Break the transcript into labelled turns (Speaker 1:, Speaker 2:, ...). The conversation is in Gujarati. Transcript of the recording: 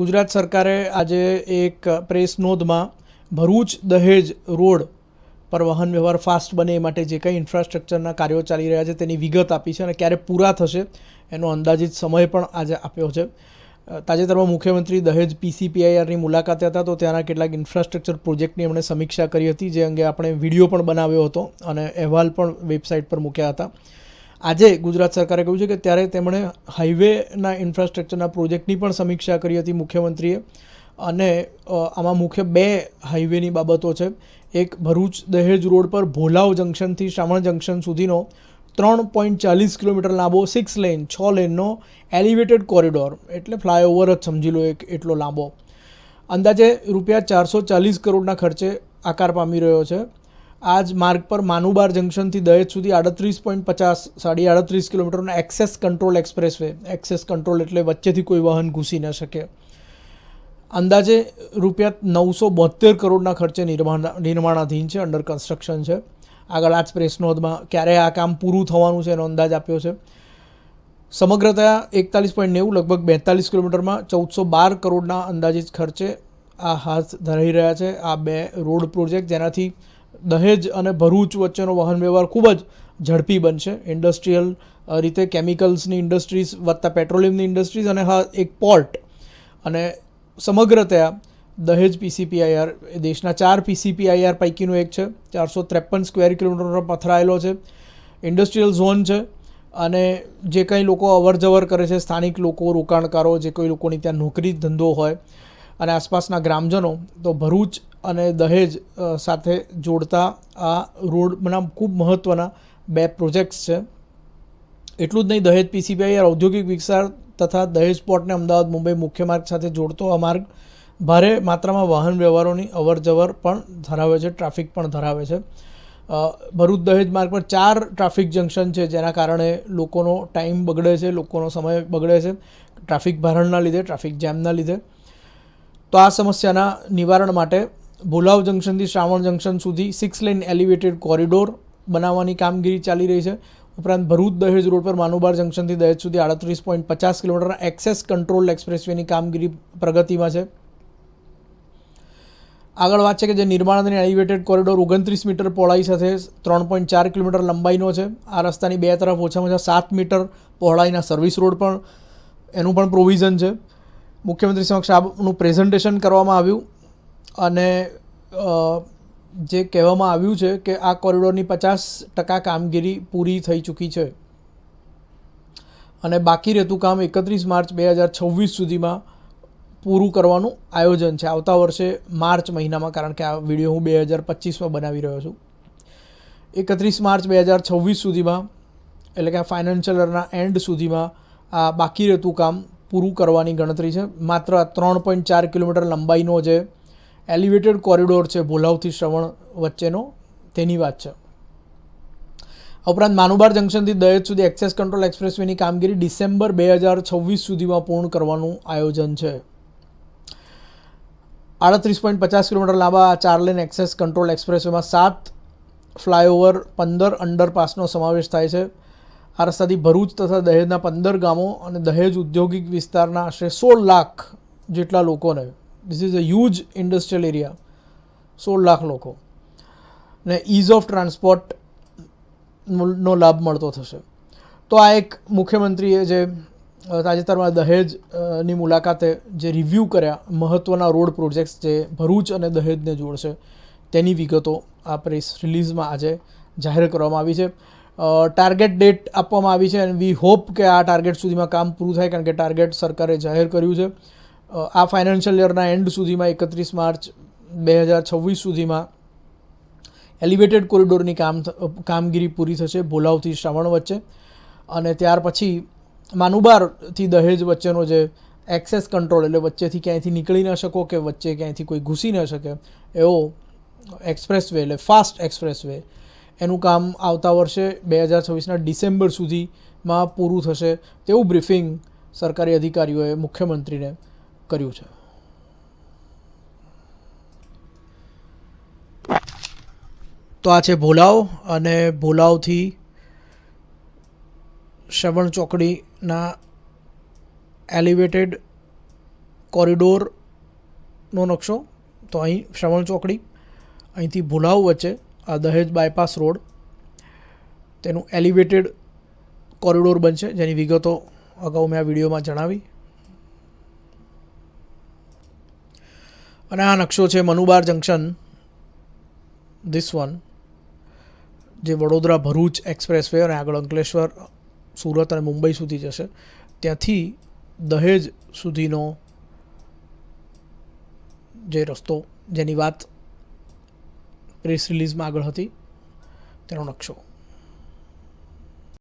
Speaker 1: ગુજરાત સરકારે આજે એક પ્રેસ નોંધમાં ભરૂચ દહેજ રોડ પર વાહન વ્યવહાર ફાસ્ટ બને એ માટે જે કંઈ ઇન્ફ્રાસ્ટ્રક્ચરના કાર્યો ચાલી રહ્યા છે તેની વિગત આપી છે અને ક્યારે પૂરા થશે એનો અંદાજિત સમય પણ આજે આપ્યો છે. તાજેતરમાં મુખ્યમંત્રી દહેજ પીસીપીઆઈઆરની મુલાકાતે હતા તો ત્યાંના કેટલાક ઇન્ફ્રાસ્ટ્રક્ચર પ્રોજેક્ટની એમણે સમીક્ષા કરી હતી જે અંગે આપણે વીડિયો પણ બનાવ્યો હતો અને અહેવાલ પણ વેબસાઇટ પર મૂક્યા હતા. આજે ગુજરાત સરકારે કહ્યું છે કે ત્યારે તેમણે હાઈવેના ઇન્ફ્રાસ્ટ્રક્ચરના પ્રોજેક્ટની પણ સમીક્ષા કરી હતી મુખ્યમંત્રીએ. અને આમાં મુખ્ય બે હાઈવેની બાબતો છે. એક ભરૂચ દહેજ રોડ પર ભોલાવ જંકશનથી શ્રાવણ જંકશન સુધીનો ત્રણ પોઈન્ટ ચાલીસ કિલોમીટર લાંબો સિક્સ લેન છ લેનનો એલિવેટેડ કોરિડોર એટલે ફ્લાયઓવર જ સમજી લો એક, એટલો લાંબો. અંદાજે રૂપિયા ચારસો ચાલીસ કરોડના ખર્ચે આકાર પામી રહ્યો છે. આ જ માર્ગ પર માનુબાર જંકશનથી દહેજ સુધી આડત્રીસ પોઈન્ટ પચાસ, સાડી આડત્રીસ કિલોમીટરનો access control expressway. Access control એટલે વચ્ચેથી કોઈ વાહન ઘૂસી ન શકે. અંદાજે રૂપિયા નવસો બોતેર કરોડના ખર્ચે નિર્માણ, નિર્માણાધીન છે અંડર કન્સ્ટ્રક્શન છે. આગળ આ જ પ્રેસ નોંધમાં ક્યારે આ કામ પૂરું થવાનું છે એનો અંદાજ આપ્યો છે. સમગ્રતા એકતાલીસ પોઈન્ટ નેવું, લગભગ બેતાલીસ કિલોમીટરમાં ચૌદસો બાર કરોડના અંદાજિત ખર્ચે આ હાથ ધરાઈ રહ્યા છે. આ બે રોડ પ્રોજેક્ટ જેનાથી દહેજ અને ભરૂચ વચ્ચેનો વાહન વ્યવહાર ખૂબ જ ઝડપી બનશે. ઇન્ડસ્ટ્રીયલ રીતે કેમિકલ્સની ઇન્ડસ્ટ્રીઝ વત્તા પેટ્રોલિયમની ઇન્ડસ્ટ્રીઝ અને હા, એક પોર્ટ અને સમગ્રતયા દહેજ પીસીપીઆઈઆર એ દેશના ચાર પીસીપીઆઈઆર પૈકીનું એક છે. ચારસો ત્રેપન સ્ક્વેર કિલોમીટર પથરાયેલો છે. ઇન્ડસ્ટ્રીયલ ઝોન છે અને જે કંઈ લોકો અવર જવર કરે છે, સ્થાનિક લોકો, રોકાણકારો, જે કોઈ લોકોની ત્યાં નોકરી ધંધો હોય અને આસપાસના ગ્રામજનો, તો ભરૂચ અને દહેજ સાથે જોડતા આ રોડના ખૂબ મહત્ત્વના બે પ્રોજેક્ટ્સ છે. એટલું જ નહીં, દહેજ પીસીપીઆઈ ઔદ્યોગિક વિસ્તાર તથા દહેજ પોર્ટને અમદાવાદ, મુંબઈ મુખ્ય માર્ગ સાથે જોડતો આ માર્ગ ભારે માત્રામાં વાહન વ્યવહારોની અવર જવર પણ ધરાવે છે, ટ્રાફિક પણ ધરાવે છે. ભરૂચ દહેજ માર્ગ પર ચાર ટ્રાફિક જંકશન છે, જેના કારણે લોકોનો ટાઈમ બગડે છે, લોકોનો સમય બગડે છે, ટ્રાફિક ભારણના લીધે, ટ્રાફિક જામના લીધે. તો આ સમસ્યાના નિવારણ માટે ભોલાવ જંકશનથી શ્રાવણ જંકશન સુધી સિક્સ લેન એલિવેટેડ કોરિડોર બનાવવાની કામગીરી ચાલી રહી છે. ઉપરાંત ભરૂચ દહેજ રોડ પર માનુબાર જંકશનથી દહેજ સુધી આડત્રીસ પોઈન્ટ પચાસ કિલોમીટરના એક્સેસ કંટ્રોલ એક્સપ્રેસવેની કામગીરી પ્રગતિમાં છે. આગળ વાત છે કે જે નિર્માણાધીન એલિવેટેડ કોરિડોર ઓગણત્રીસ મીટર પહોળાઈ સાથે ત્રણ પોઈન્ટ ચાર કિલોમીટર લંબાઈનો છે. આ રસ્તાની બે તરફ ઓછામાં ઓછા સાત મીટર પહોળાઈના સર્વિસ રોડ પણ, એનું પણ પ્રોવિઝન છે. મુખ્યમંત્રી સમક્ષ આનું પ્રેઝન્ટેશન કરવામાં આવ્યું. અને જે કહેવામાં આવ્યું છે કે આ કોરિડોરની પચાસ ટકા કામગીરી પૂરી થઈ ચૂકી છે. અને બાકી રહેતું કામ એકત્રીસ માર્ચ બે હજાર છવ્વીસ સુધીમાં પૂરું કરવાનું આયોજન છે. આવતા વર્ષે માર્ચ મહિનામાં, કારણ કે આ વીડિયો હું બે હજાર પચીસમાં બનાવી રહ્યો છું. એકત્રીસ માર્ચ બે હજાર છવ્વીસ સુધીમાં, એટલે કે આ ફાઇનાન્શિયલ યરના એન્ડ સુધીમાં, આ બાકી રહેતું કામ પૂરું કરવાની ગણતરી છે. માત્ર ત્રણ પોઈન્ટ ચાર કિલોમીટર લંબાઈનો જે એલિવેટેડ કોરિડોર છે ભોલાવથી શ્રવણ વચ્ચેનો, તેની વાત છે. ઉપરાંત માનુબાર જંકશનથી દહેજ સુધી એક્સેસ કંટ્રોલ એક્સપ્રેસવેની કામગીરી ડિસેમ્બર બે હજાર છવ્વીસ સુધીમાં પૂર્ણ કરવાનું આયોજન છે. આડત્રીસ પોઈન્ટ પચાસ કિલોમીટર લાંબા ચાર લેન એક્સેસ કંટ્રોલ એક્સપ્રેસવેમાં સાત ફ્લાયઓવર પંદર અંડરપાસનો સમાવેશ થાય છે. આ રસ્તાથી ભરૂચ તથા દહેજના પંદર ગામો અને દહેજ ઔદ્યોગિક વિસ્તારના આશરે સોળ લાખ જેટલા લોકોને this is a huge industrial area સોળ લાખ લોકો. ને ઇઝ ઓફ ટ્રાન્સપોર્ટ નો લાભ મળતો થશે. તો આ એક મુખ્યમંત્રીએ જે તાજેતરમાં દહેજની મુલાકાતે જે રિવ્યૂ કર્યા મહત્ત્વના રોડ પ્રોજેક્ટ્સ જે ભરૂચ અને દહેજને જોડશે, તેની વિગતો આ પ્રેસ રિલીઝમાં આજે જાહેર કરવામાં આવી છે. ટાર્ગેટ ડેટ આપવામાં આવી છે અને વી હોપ કે આ ટાર્ગેટ સુધીમાં કામ પૂરું થાય, કારણ કે ટાર્ગેટ સરકારે જાહેર કર્યું છે. આ ફાઇનાન્શિયલ યરના એન્ડ સુધીમાં એકત્રીસ માર્ચ બે હજાર છવ્વીસ સુધીમાં એલિવેટેડ કોરિડોરની કામ કામગીરી પૂરી થશે ભોલાવથી શ્રાવણ વચ્ચે. અને ત્યાર પછી માનુબારથી દહેજ વચ્ચેનો જે એક્સેસ કંટ્રોલ એટલે વચ્ચેથી ક્યાંયથી નીકળી ન શકો કે વચ્ચે ક્યાંયથી કોઈ ઘૂસી ન શકે, એવો એક્સપ્રેસ વે એટલે ફાસ્ટ એક્સપ્રેસ વે એનું કામ આવતા વર્ષે બે હજાર છવ્વીસના ડિસેમ્બર સુધીમાં પૂરું થશે તેવું બ્રીફિંગ સરકારી અધિકારીઓએ મુખ્યમંત્રીને કર્યું છે. તો આ છે ભોલાવ અને ભોલાવથી શ્રવણ ચોકડીના એલિવેટેડ કોરિડોરનો નકશો. તો અહીં શ્રવણ ચોકડી, અહીંથી ભુલાવ વચ્ચે આ દહેજ બાયપાસ રોડ તેનું એલિવેટેડ કોરિડોર બનશે. જેની વિગતો અગાઉ મેં આ વિડીયોમાં જણાવી. અને આ નકશો છે મનુબાર જંકશન ધીસ વન જે વડોદરા ભરૂચ એક્સપ્રેસ વે અને આગળ અંકલેશ્વર, સુરત અને મુંબઈ સુધી જશે. ત્યાંથી દહેજ સુધીનો જે રસ્તો, જેની વાત પ્રેસ રિલીઝમાં આગળ હતી, તેનો નકશો.